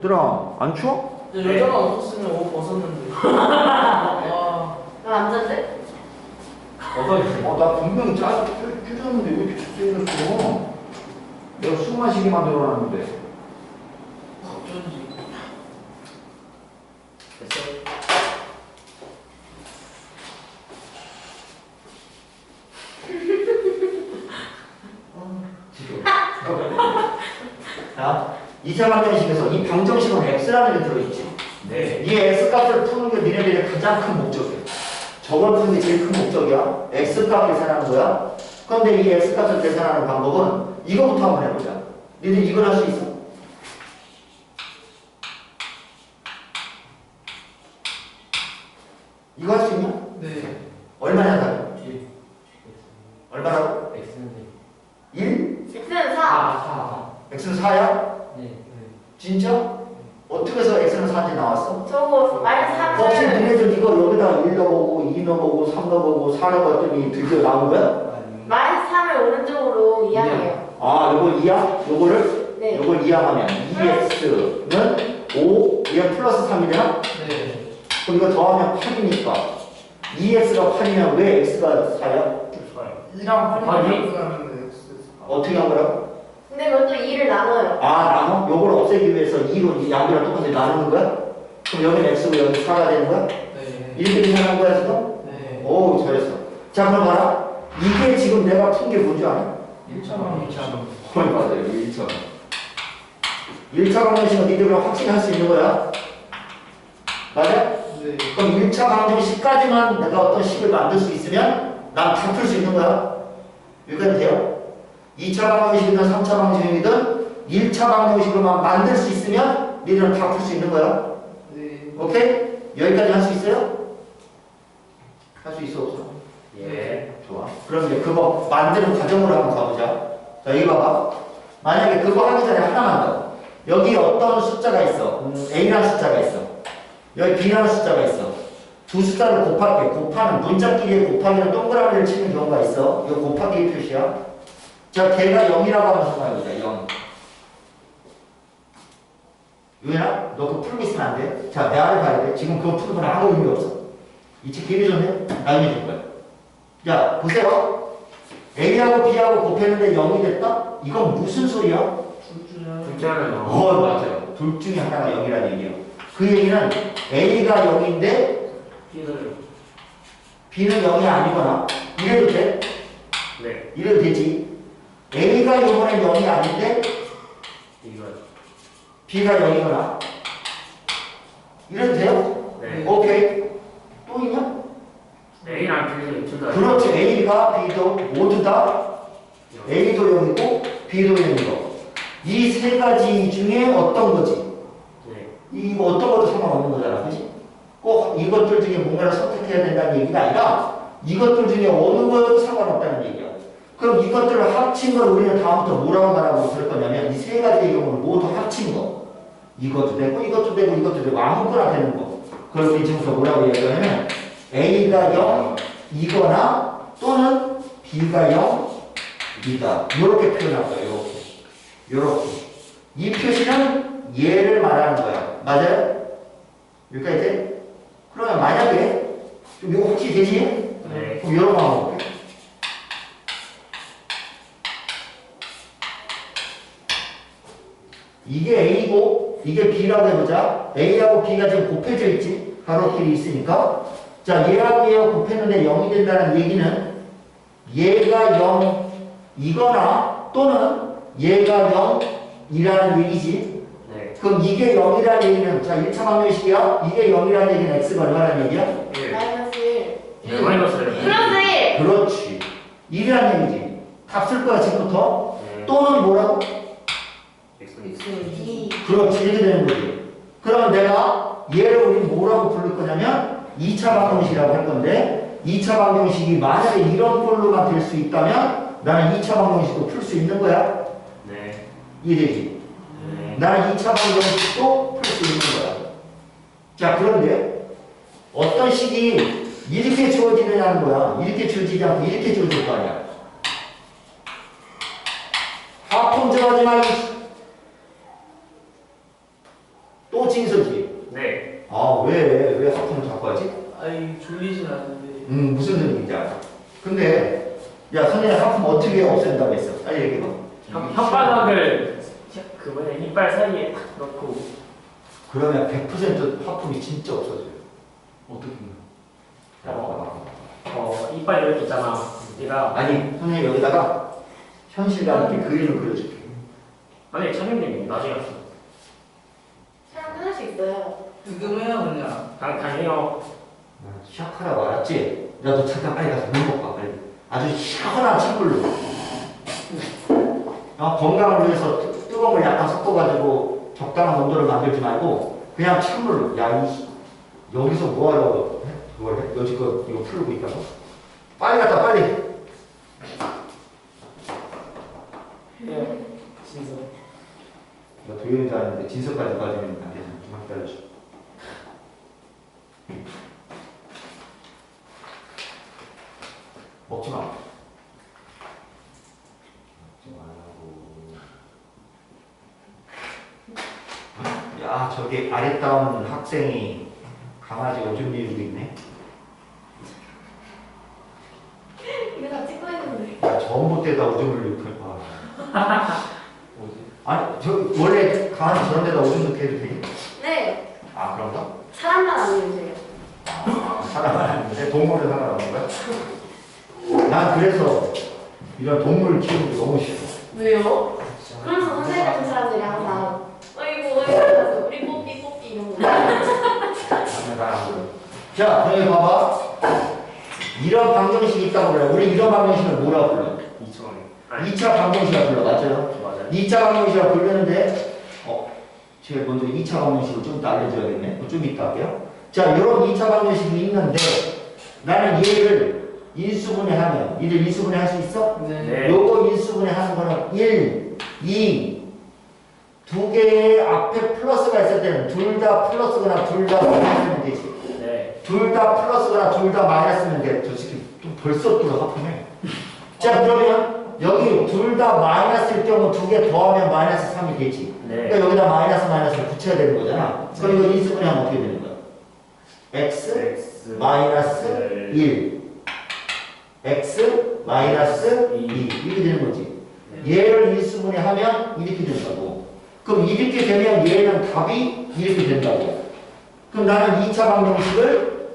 얘들아 안 추워? 근데 여자가 없었으면 옷 벗었는데. 와. 나 남잔데? 어, 나 분명히 짜 줄였는데 왜 이렇게 해놨어? 내가 술 마시게 만들어놨는데 어쩐지. 됐어. 자 2차 방정식에서 이 방정식은 x라는 게 들어있지 네. 이 x값을 푸는 게 니네들의 가장 큰 목적이야 저걸 푸는 게 제일 큰 목적이야 x값 계산하는 거야 그런데 이 x값을 계산하는 방법은 이거부터 한번 해보자 니들 이걸 할 수 있어? 이거 할 수 있냐? 네. 얼마냐 다 얼마라고? X는 1? X는 4. 아, x는 4야? 네. 진짜? 어떻게 해서 x는 4인지 나왔어? 저거 마이너스 혹시 3을 니네들 이거 여기다 1 넣어보고 2 넣어보고 3 넣어보고 4 넣어봤더니 드디어 나온 거야? 마이너스 3을 오른쪽으로 이항해요. 아 요거 2야? 요거를? 네. 요걸 이항하면 2x는 5 얘 플러스 3이 되나? 네. 그럼 이거 더하면 8이니까 2x가 8이면 왜 x가 4야? 이랑 아니. 팔이 들어가면 X. 어떻게 한 거라고? 근데 그것도 2를 나눠요. 아 나눠? 요걸 없애기 위해서 2로 양비랑 똑같이 나누는 거야? 그럼 여기는 x고 여기 4가 되는 거야? 네. 이렇게 계산한 거야 지금? 네. 오 잘했어 자 그럼 봐라 이게 지금 내가 푼 게 뭔지 알아? 1차만 2차만. 거의 맞아요 1차 1차 방정식은 니들은 확실히 할 수 있는 거야 맞아? 네. 그럼 1차 방정식까지만 내가 어떤 식을 만들 수 있으면 난 다 풀 수 있는 거야 여기까지 돼요? 2차 방정식이든 3차 방정식이든 1차 방정식으로만 만들 수 있으면 니들은 다풀 수 있는 거야 네. 오케이? 여기까지 할 수 있어요? 할 수 있어 없어? 예. 좋아. 그럼 이제 그거 만드는 과정으로 한번 가보자. 자, 여기 봐봐. 만약에 그거 하기 전에 하나만 더. 여기 어떤 숫자가 있어. 음, A라는 숫자가 있어. 여기 B라는 숫자가 있어. 두 숫자를 곱할게. 곱하는 문자끼리의 곱하기는 동그라미를 치는 경우가 있어. 이거 곱하기 표시야. 자, 걔가 0이라고 한번 생각해보자. 0. 유연아, 너 그거 풀고 있으면 안 돼. 자, 내 아래 봐야 돼. 지금 그거 푸는 건 아무 의미 없어. 기회 좋네? 나중에 줄 거야. 자, 보세요. A하고 B하고 곱했는데 0이 됐다? 이건 무슨 소리야? 둘 중에 하나. 둘째는 어, 맞아요. 둘 중에 하나가 0이라는 얘기예요. 그 얘기는 A가 0인데 B를 B는 0이 아니거나 이래도 돼? 네. 이래도 되지. A가 이번엔 0이 아닌데 이거 B가 0이거나 이래도 돼요? 네. 오케이. 또 있냐? A랑 B는 둘다 그렇지. A가 B도 모두 다 A도 0이고 B도 0이고 이 세 가지 중에 어떤 거지? 네. 이거 어떤 것도 상관없는 거잖아, 그지? 꼭 이것들 중에 뭔가를 선택해야 된다는 얘기가 아니라 이것들 중에 어느 거여도 상관없다는 얘기야. 그럼 이것들을 합친 걸 우리는 다음부터 뭐라고 말하고 할 거냐면 이 세 가지의 경우는 모두 합친 거. 이것도 되고 이것도 되고 이것도 되고 아무거나 되는 거. 우리 지금부터 뭐라고 얘기하냐면 A가 0 이거나 또는 B가 0 이다. 이렇게 표현할 거예요. 이렇게. 이렇게. 이 표시는 얘를 말하는 거야. 맞아요? 여기까지 돼? 그러면 만약에 좀 이거 혹시 되지? 네. 그럼 여러 번 한번 볼게. 이게 A고 이게 B라고 해보자. A하고 B가 지금 곱해져 있지. 가로길이 있으니까. 자, 얘하고 얘하고 곱했는데 0이 된다는 얘기는 얘가 0 이거나 또는 얘가 0 이라는 얘기지. 네. 그럼 이게 0이라는 얘기는 자 1차 방정식이야. 이게 0이라는 얘기는 x가 얼마라는 얘기야? 1. 마이너스 1. 네. 마이너스 플러스 1. 그렇지. 1이라는 얘기지. 값쓸 거야 지금부터. 네. 또는 뭐라고? X는 X는 2. 그렇지. 이렇게 되는 거지. 그러면 내가 얘를 우리 뭐라고 부를 거냐면 2차 방정식이라고 할 건데 2차 방정식이 만약에 이런 꼴로만 될 수 있다면 나는 2차 방정식도 풀 수 있는 거야. 네. 이해되지? 네. 나는 2차 방정식도 풀 수 있는 거야. 자, 그런데 어떤 식이 이렇게 주어지느냐는 거야. 이렇게 주어지지 않고 이렇게 주어질 거 아니야. 좋아하지 마. 이 또 진서지. 네. 아, 왜, 왜 하품을 자꾸 하지? 아이 졸리진 않은데. 음, 무슨 느낌인지 알아. 근데, 야, 선생님 하품 어떻게 없앤다고 했어? 빨리 얘기해봐. 혓- 혓바닥을 그 뭐냐 이빨 사이에 탁 넣고 그러면 100% 하품이 진짜 없어져요. 어떻게? 어, 어 이빨 이렇게 있잖아. 얘가 아니, 선생님 여기다가 현실감 있게 그림을 그려줄게. 아니 차장님 나중에 끊을 수 있어요. 지금 해요 그냥. 당 당해요. 시작하라고 알았지? 야, 너 잠깐 빨리 가서 물 먹고 와, 빨리. 아주 시원한 찬물로. 어, 건강을 위해서 뜨- 뜨거운 걸 약간 섞어가지고 적당한 온도를 만들지 말고 그냥 찬물로. 야, 이, 여기서 뭐 하려고 해? 그걸 해? 여지껏 이거 풀고 있다고? 빨리 갔다, 빨리. 네. 진짜. 나 도현이도 아닌데 진서까지 빠지면 안 되잖아. 좀 기다려줘. 먹지 마. 먹지 말라고. 야, 저기 아랫다운 학생이 강아지 오줌 비우고 있네. 이거 다 찍고 있는데. 야, 전봇대다 오줌을 넣을 거야. 아니, 저 원래 강아지 저런 데다 오줌 넣게 해도 되니? 아, 그런가? 사람만 안 믿으세요. 아, 사람 아닌데 동물을 상관없는 거야? 난 그래서 이런 동물 키우는 게 너무 싫어. 왜요? 그래서 선생님 같은 사람들이 항상 어이구 어이구 하면서 우리 뽀삐 뽀삐 이런 거. 자, 너희 봐봐. 이런 방정식이 있다고 그래. 우리 이런 방정식을 뭐라 불러? 2천 원. 아니 2차 방정식이라 불러. 맞아요? 맞아요. 2차 방정식이라 부르는데, 어, 제가 먼저 2차 방정식을 좀 알려줘야겠네. 좀 이따 할게요. 자, 이런 2차 방정식이 있는데, 나는 얘를 인수분해 하면, 이를 인수분해 할 수 있어? 네. 네. 요거 인수분해 하는 거는 1, 2, 두 개의 앞에 플러스가 있을 때는 둘 다 플러스거나 둘 다 마이너스면 되지. 네. 둘 다 플러스거나 둘 다 마이너스면 돼. 저 새끼 좀 벌써 또 하품해. 자, 그러면 여기 둘 다 마이너스일 경우 두 개 더하면 마이너스 3이 되지. 네. 그러니까 여기다 마이너스 마이너스를 붙여야 되는 거잖아. 그럼 이거 인수분해 하면 어떻게 되는 거야? x X 마이너스 1 x 마이너스 2 이. 이렇게 되는 거지. 네. 얘를 인수분해 하면 이렇게 된다고. 그럼 이렇게 되면 얘는 답이 이렇게 된다고. 그럼 나는 2차 방정식을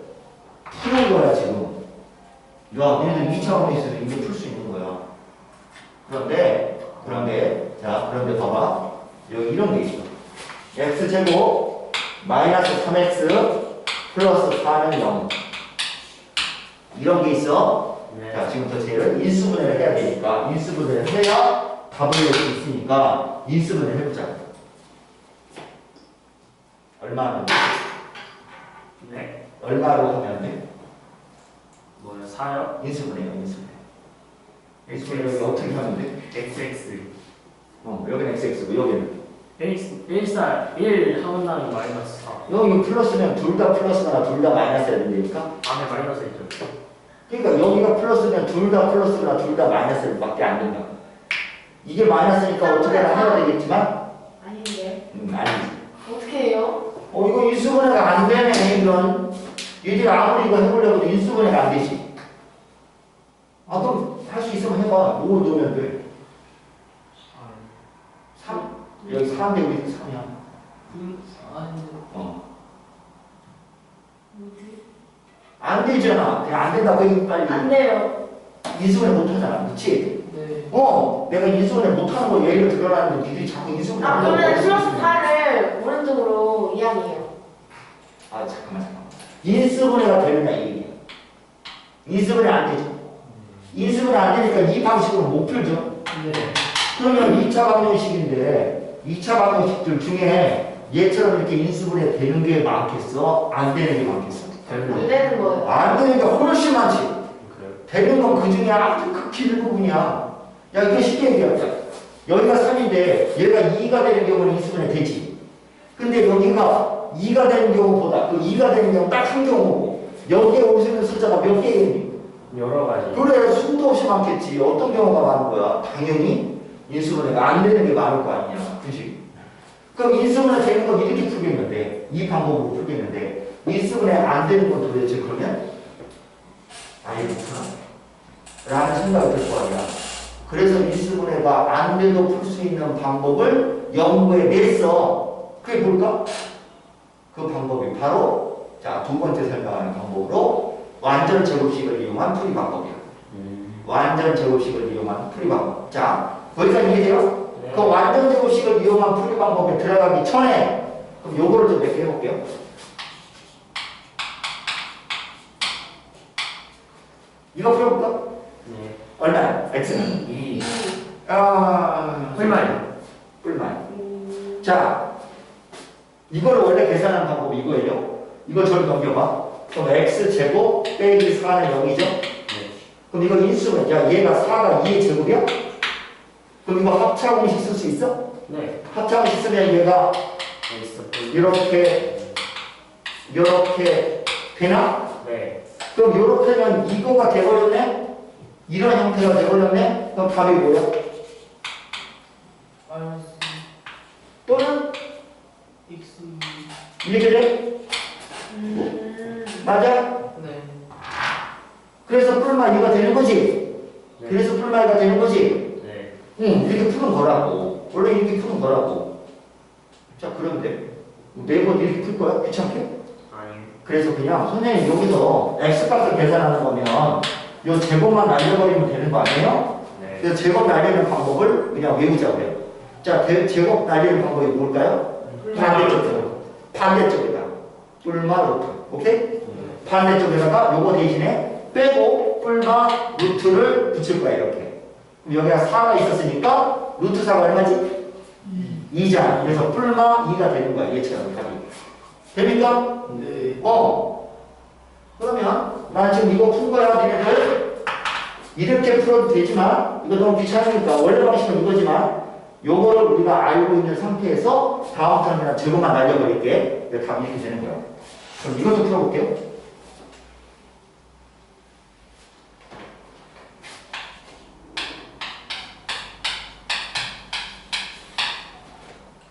푸는 거야 지금. 야, 얘네들 2차 방정식에서 이제 풀 수 있는 거야. 그런데 그런데 자 그런데 봐봐 여기 이런 게 있어. x 제곱 마이너스 3x 플러스 4는 0 이런 게 있어. 네. 자, 지금부터 쟤를 인수분해를 해야 되니까 인수분해를 해야 답을 낼 수 있으니까 인수분해 해보자. 얼마 하면 돼? 네. 얼마로 하면 돼? 뭐요? 사요? 인수분해요, 인수분해. 인수분해 여기 어떻게 하면 돼? XX. 어, 여기는 xx고 여기는 1, 1, 4, 1 하면 나면 마이너스 4. 여기 플러스면 둘 다 플러스나 둘 다 마이너스야 되니까 안에 마이너스 있죠. 그러니까 여기가 플러스면 둘 다 플러스나 둘 다 마이너스 밖에 안 된다. 이게 마이너스니까 어떻게나 해야 되겠지만 아닌데. 음, 아니지. 어떻게 해요? 어 이거 인수분해가 안 되네 이건 얘들 아무리 이거 해보려고 해도 인수분해가 안 되지 아 그럼 할 수 있으면 해봐 5 넣으면 돼 3? 여기 3 대우리 3이야 음, 아니. 어. 안 되잖아 안 된다고 해 빨리 안 돼요. 인수분해 못 하잖아 그치? 네. 어 내가 인수분해 못 하는 거 예를 들어놨는데 니들이 자꾸 인수분해 아 그러면 플러스 있으면. 8을 오른쪽으로 이항해요. 아 잠깐만 잠깐만 인수분해가 되느냐 이 얘기야 인수분해 안 되죠 인수분해 안 되니까 이 방식으로 못 풀죠 네. 그러면 2차 방정식인데 2차 방정식들 중에 얘처럼 이렇게 인수분해 되는 게 많겠어? 안 되는 게 많겠어? 되는 안 되는 거예요. 안 되는 게 훨씬 많지 그래요? 되는 건 그 중에 아주 극히 일부분이야 야 이거 쉽게 얘기하자 여기가 3인데 얘가 2가 되는 경우는 인수분해 되지 근데 여기가 2가 되는 경우보다 그 2가 되는 경우 딱 한 경우고 여기에 오시는 숫자가 몇 개니? 여러 가지. 그래 수도 없이 많겠지 어떤 경우가 많은 거야 당연히 인수분해가 안 되는 게 많을 거 아니야 그지 그럼 인수분해 되는 건 이렇게 풀겠는데 이 방법으로 풀겠는데 인수분해 안 되는 건 도대체 그러면 아예 못하나? 라는 생각이 들 거 아니야. 그래서 인수분해가 안 돼도 풀 수 있는 방법을 연구해 냈어. 그게 뭘까? 그 방법이 바로 자 두 번째 설명하는 방법으로 완전 제곱식을 이용한 풀이 방법이야. 완전 제곱식을 이용한 풀이 방법. 자 거기까지 이해돼요? 네. 그 완전 제곱식을 이용한 풀이 방법에 들어가기 전에 그럼 요거를 좀 몇 개 해볼게요. 이거 풀어볼까? 네. 얼마야? x는? 이 아, 꿀말. 뿔만. 음, 자, 이걸 원래 계산하는 방법이 이거예요. 이거 저를 넘겨봐. 그럼 x제곱 빼기 4는 0이죠? 네. 그럼 이거 인수분, 야, 얘가 4가 2의 제곱이야? 그럼 이거 합차 공식 쓸 수 있어? 네. 합차 공식 쓰면 얘가 있어. 이렇게, 이렇게 되나? 네. 그럼 이렇게 하면 이거가 돼버렸네? 이런 형태가 돼버렸네? 그럼 답이 뭐야? 또는 x 이렇게 돼? 음, 맞아? 네 그래서 뿔만 이거 되는 거지? 네. 그래서 뿔만 이가 되는 거지? 네. 응, 이렇게 푸는 거라고. 원래 이렇게 푸는 거라고. 자, 그런데 매번 이렇게 풀 거야? 귀찮게? 아니. 그래서 그냥 선생님 여기서 x값을 계산하는 거면 요 제곱만 날려버리면 되는 거 아니에요? 네. 그래서 제곱 날리는 방법을 그냥 외우자고요. 자, 대- 제곱 날리는 방법이 뭘까요? 반대쪽으로. 반대쪽에다. 뿔마 루트. 오케이? 반대쪽에다가 요거 대신에 빼고 뿔마 루트를 붙일 거야, 이렇게. 그럼 여기가 4가 있었으니까 루트 4가 얼마지? 2잖아. 그래서 뿔마 2가 되는 거야, 얘처럼 답이. 됩니까? 네. 어. 그러면 난 지금 이거 푼 거야, 니네들. 이렇게 풀어도 되지만 이거 너무 귀찮으니까 원래 방식은 이거지만 요거를 우리가 알고 있는 상태에서 다음 턴에는 제곱만 날려버릴게. 답이 이렇게 되는 거야. 그럼 이것도 풀어볼게요.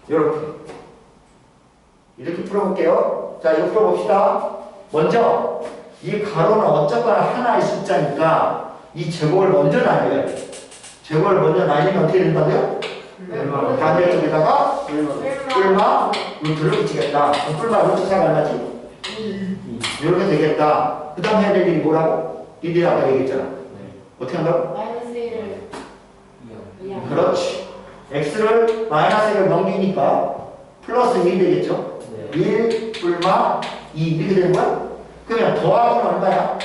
이렇게. 이렇게 풀어볼게요. 자, 이거 풀어봅시다. 먼저, 이 가로는 어쨌거나 하나의 숫자니까 이 제곱을 먼저 돼. 제곱을 먼저 날리면 어떻게 된다고요? 음, 반대 쪽에다가 뿔마. 루트를 붙이겠다. 뿔마 루트 4가 얼마지? 이렇게 되겠다. 그 다음 해야 될 일이 뭐라고? 니들이 아까 얘기했잖아. 네. 어떻게 한다고? 마이너스 1을 이요. 2야. 그렇지. X를 마이너스 1을 넘기니까 플러스 1이 되겠죠? 네. 1 뿔마 2 이렇게 되는 거야? 그러면 더하기는 얼마야?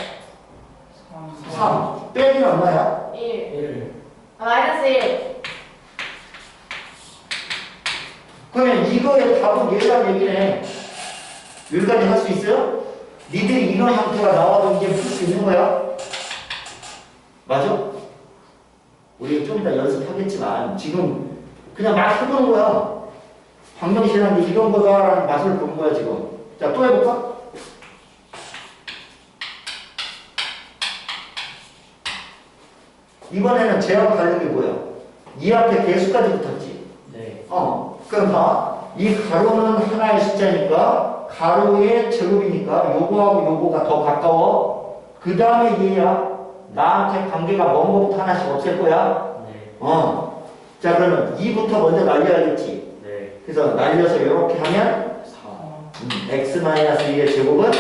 3 3. 빼기는 얼마야? 1. 1. 아, 마이너스 1. 그러면 이거의 답은 얘라는 얘기네. 여기까지 할 수 있어요? 니들이 이런 형태가 나와도 이제 풀 수 있는 거야? 맞아? 우리 좀 이따 연습하겠지만 지금 그냥 막 해보는 거야. 게 이런 거다라는 맛을 보는 거야 지금. 자 또 해볼까? 이번에는 제하고 다른 게 뭐야? 이 앞에 개수까지 붙었지. 네. 어, 그럼 봐. 이 가로는 하나의 숫자니까 가로의 제곱이니까 요거하고 요거가 더 가까워. 그 다음에 얘야. 나한테 관계가 먼 것부터 하나씩 없앨 거야. 네. 어. 자 그러면 2부터 먼저 날려야겠지. 네. 그래서 날려서 이렇게 하면 4. 음, x-2의 제곱은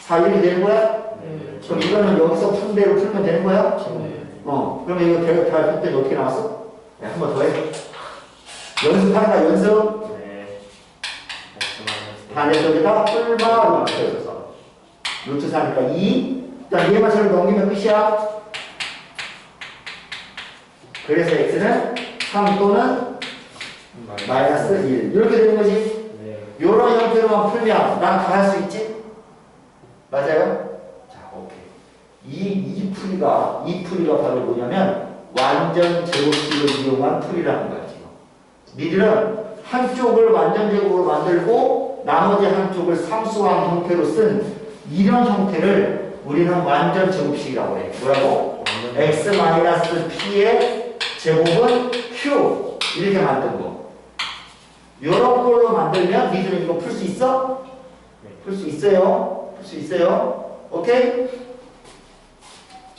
4 이렇게 되는 거야? 네. 그럼 이거는 여기서 푼 대로 풀면 되는 거야? 네. 어. 그러면 이거 대략 다 풀때 어떻게 나왔어? 야, 한번 더 해. 연습한다 연습. 네. 반대쪽에다 뿔마 루트 루트 4니까 2 일단 얘만 저를 넘기면 끝이야 그래서 x는 3 또는 마이너스 1 이렇게 되는 거지 네. 요런 형태로만 풀면 난 다 할 수 있지 맞아요? 자 오케이 이, 이 풀이가 이 풀이가 바로 뭐냐면 완전 제곱식을 이용한 풀이라는 거야 지금 니들은 한쪽을 완전 제곱으로 만들고 나머지 한쪽을 상수항 형태로 쓴 이런 형태를 우리는 완전 제곱식이라고 해. 뭐라고? x-p의 제곱은 q 이렇게 만든 거. 이런 걸로 만들면 니들은 이거 풀 수 있어? 네. 풀수 있어요. 풀 수 있어요. 오케이?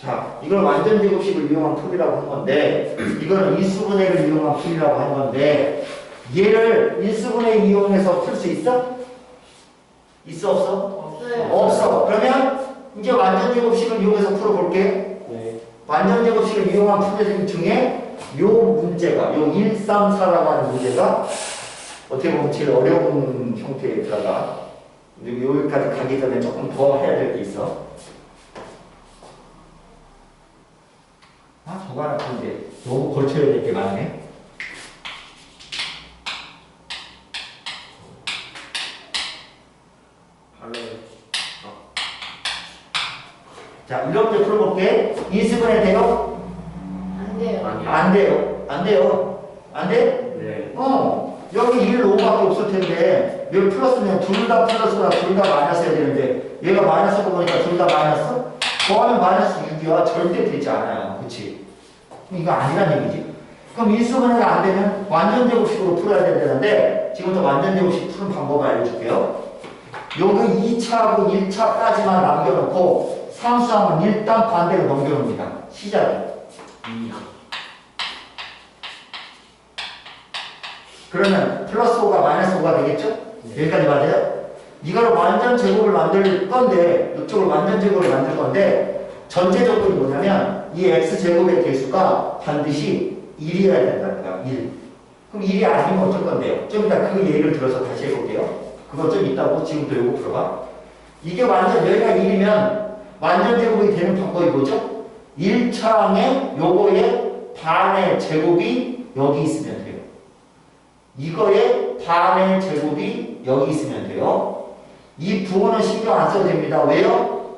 자, 이걸 완전 제곱식을 이용한 풀이라고 한 건데, 이거는 인수분해를 이용한 풀이라고 한 건데, 얘를 인수분해 이용해서 풀 수 있어? 있어 없어? 없어요. 없어. 그러면 이제 완전 제곱식을 이용해서 풀어볼게. 네. 완전 제곱식을 이용한 풀이 중에 요 문제가, 요 134라고 하는 문제가 어떻게 보면 제일 어려운 형태에 들어가. 근데 여기까지 가기 전에 조금 더 해야 될 게 있어. 아, 저거 하나 근데 너무 걸쳐야 될 게 많네. 자, 이렇게 풀어볼게. 인수분해 돼요? 안 돼요. 안 돼요. 안 돼? 네. 어, 여기 1, 5밖에 없을 텐데, 여기 플러스면 둘 다 플러스가 둘다 마이너스 해야 되는데, 얘가 마이너스고 보니까 둘 다 마이너스? 더하면 마이너스 6이야. 절대 되지 않아요. 그치? 이거 아니란 얘기지. 그럼 인수분해가 안 되면 완전 제곱식으로 풀어야 된다는데, 지금부터 완전 제곱식 푸는 방법을 알려줄게요. 여기 2차하고 1차까지만 남겨놓고, 상수항은 일단 반대로 넘겨놓습니다. 시작이. 이. 그러면 플러스 5가 마이너스 5가 되겠죠? 여기까지 맞아요? 이걸 완전 제곱을 만들 건데 이쪽을 완전 제곱을 만들 건데 전제 조건이 뭐냐면 이 x 제곱의 개수가 반드시 1이어야 된다는 거야 1 그럼 1이 아니면 어쩔 건데요? 좀 이따 그 얘기를 들어서 다시 해볼게요 그거 좀 있다고 지금부터 요거 풀어봐 이게 완전 여기가 1이면 완전 제곱이 되는 방법이 뭐죠? 1차항에 요거의 반의 제곱이 여기 있으면 이거의 반의 제곱이 여기 있으면 돼요. 이 부호는 신경 안 써도 됩니다. 왜요?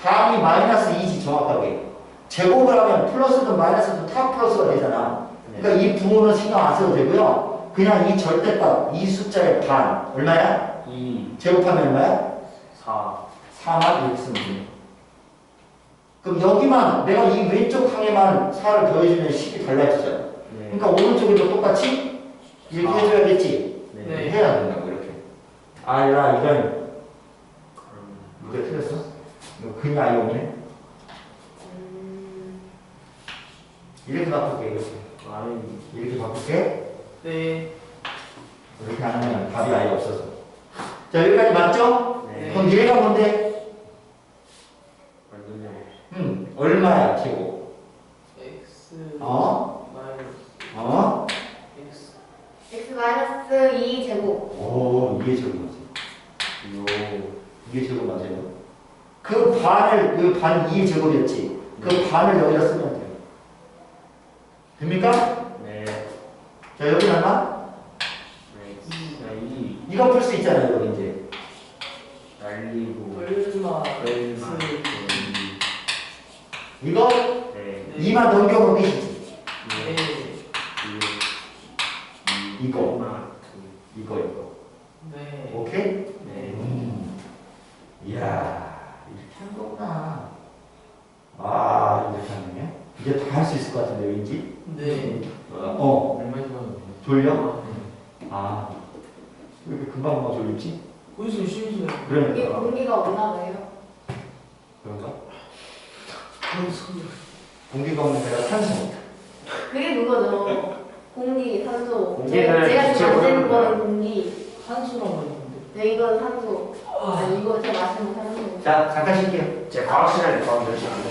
반이 마이너스 2지 정확하게. 제곱을 하면 플러스든 마이너스든 다 플러스가 되잖아. 그러니까 이 부호는 신경 안 써도 되고요. 그냥 이 절대값, 이 숫자의 반. 얼마야? 2. 제곱하면 얼마야? 4. 4만 이렇게 쓰면 돼요. 그럼 여기만, 내가 이 왼쪽 항에만 4를 더해주면 10이 달라지잖아. 네. 그러니까 오른쪽에도 똑같이 이렇게 아. 해줘야겠지. 네. 해야 된다고 이렇게. 아니라 이건 그럼 누가 틀렸어? 이거 그냥 아예 없네. 음, 이렇게 바꿀게 이렇게. 아니. 이렇게 바꿀게. 네. 이렇게 안 하면 답이 아예 없어서. 자 여기까지 맞죠? 네. 그럼 얘가 뭔데? 음 얼마야 제곱? X 어? 마이너스 어? X x 마이너스 2 제곱. 오 이게 제곱 맞지? 요. 이게 제곱 맞아요. 그 반을 그 반 2의 제곱이었지. 그 반을 여기다 쓰면 돼요. 됩니까? 네. 자 여기 하나? 네. 자, 2. 이거 풀 수 있잖아요 여기 이제. 날리고. 얼마 얼마. X 이거 네. 2만 넘겨보면 끝이지. 네. 이거. 얼마. 이거 이거. 네. 오케이? 네. 음. 이야 이렇게 하는 거구나. 아 이렇게 하네. 이제 다 할 수 있을 것 같은데 왠지? 네. 어 얼마 정도? 졸려? 아. 왜 이렇게 금방 금방 졸리지? 거기서 쉬는 이게 그러니까 공기가 없나 봐요. 그런가? 공기가 없는 데가 산소. 그게 그거죠. 공기, 산소. 공기는 제가 제가 지금 오르는 거야. 거는 공기. 산소라고 했는데. 네, 이건 산소. 아, 이거 제가 마시는 산소. 자 잠깐 쉴게요. 제 과학 시간에 과학 열심히 안 돼.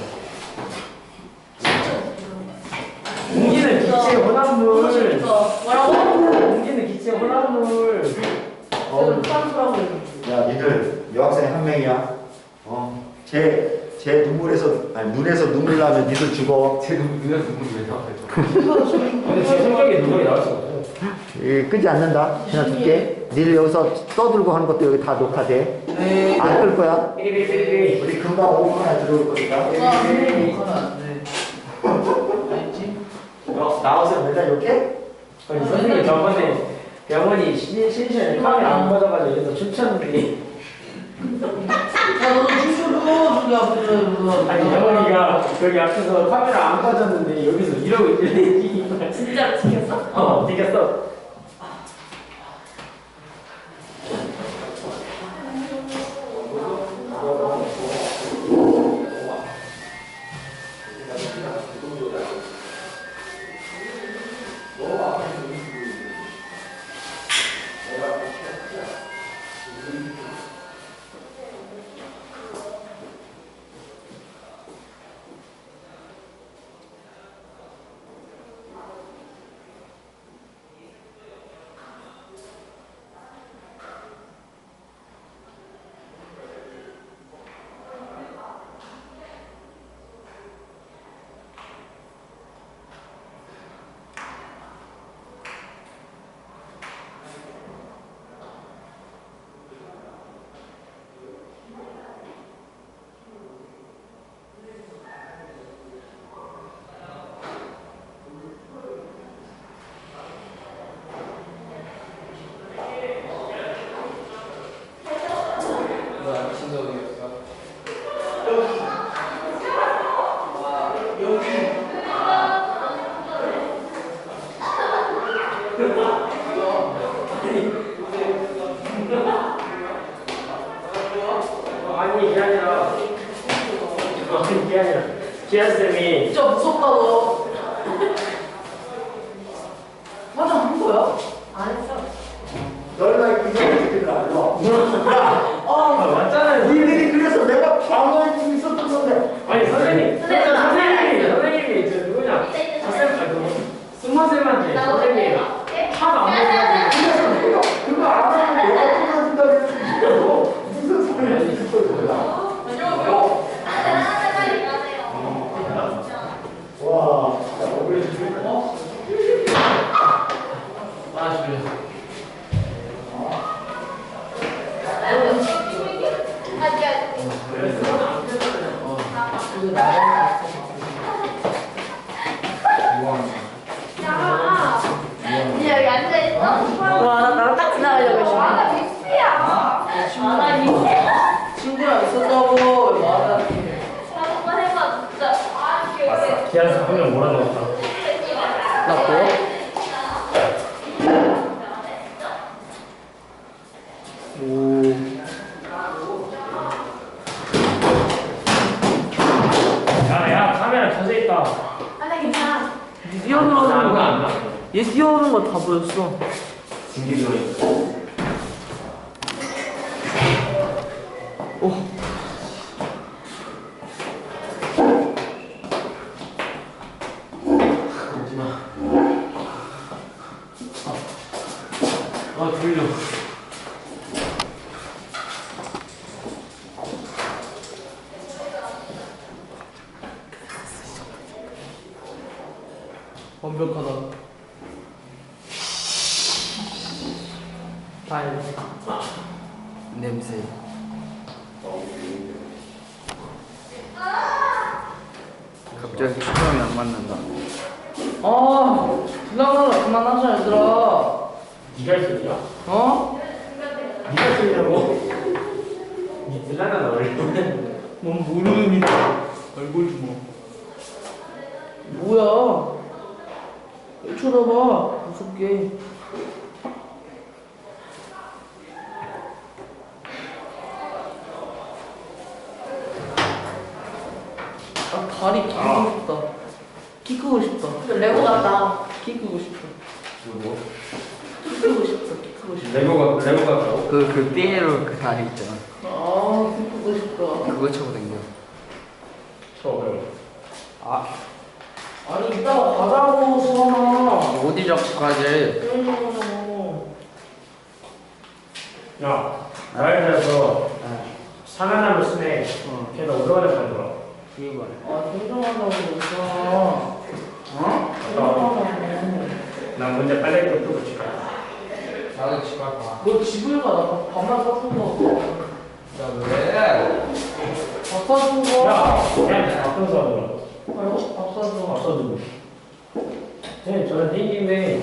공 기체 혼합물. 뭐라고? 공기는 기체 혼합물. 저는 산소라고 했는데. 야 니들 여학생 한 명이야. 어. 제, 제 눈물에서 아니 눈에서 눈물 나면 니들 죽어. 제 눈, 눈에서 눈물이 왜 나와요? 근데 제 성격에 눈물이 나올 수가 없어요. 이 끄지 않는다. 그냥 둘게. 니들 여기서 떠들고 하는 것도 여기 다 녹화돼. 네. 안끌 거야. 삐리삐리삐리. 우리 금방 5분 안에 들어올 거니까. 와. 알지? 어, 나오세요. 맨날 이렇게? 아니, 선생님 저번에 병원이 신- 신시에 카메라 안 꺼져가지고 여기서 춤췄는데. 저기 앞에서. 아니 병원이가 여기 앞에서 카메라 안 꺼졌는데 여기서 이러고 있길래 진짜로 시켰어? 어 뛰겠어 하도 안 그래서 내가 그거 안 하고 내가 끊어준다 그랬는데 무슨 소리야? 무슨 소리야? 와, 진짜 억울해 죽겠다. 아 그래 여기 앉아있어? 와, 나 나랑 딱 지나가려고 했어. 아, 나 믹스야. 아, 나 믹스야. 친구랑 있었다고 왜 말을 해? 한번 해봐, 진짜. 아, 귀여워. 기아쌤 한명 몰아넣었다 나 뭐? 야야 카메라 켜져 있다 아, 나 괜찮아. 뛰어오는 나안 거. 나. 얘 뛰어오는 거 다 보였어. 아 졸려 완벽하다. 다 했네. 냄새 갑자기 식감이 안 맞는다 아, 불량나라 그만하자 얘들아. 네가 있었냐? 어? 네가 있었냐고 니 들라나 원래 뭔 모르는 얼굴 뭐. 뭐야? 왜 쳐다봐? 무섭게. 아 다리 키 아. 싶다. 키 크고 싶다. 레고 같다. 키 크고 싶다. 뭐? 키 크고 싶다. 키 크고 싶다. 레고가 레고 같다고? 그, 그 삐에로 그 다리 있잖아 아, 키 크고 싶다. 그거 차고 댕겨 처음에 아 아니 이따가 가자고 수아나. 어디 잡고 가지 응. 야 나에 대해서 사면함을 쓰네 어 걔가 오래간에 그게 말이야 아, 그랬어. 어? 동정하다고. 난 먼저 빨래 좀 끄고 집 가 나도 집갈 거야 너 집을 가. 나 밥만 사준 거. 야 왜? 밥 사준 거. 야 아이고, 밥 사준 거. 쟤 저는 땡김에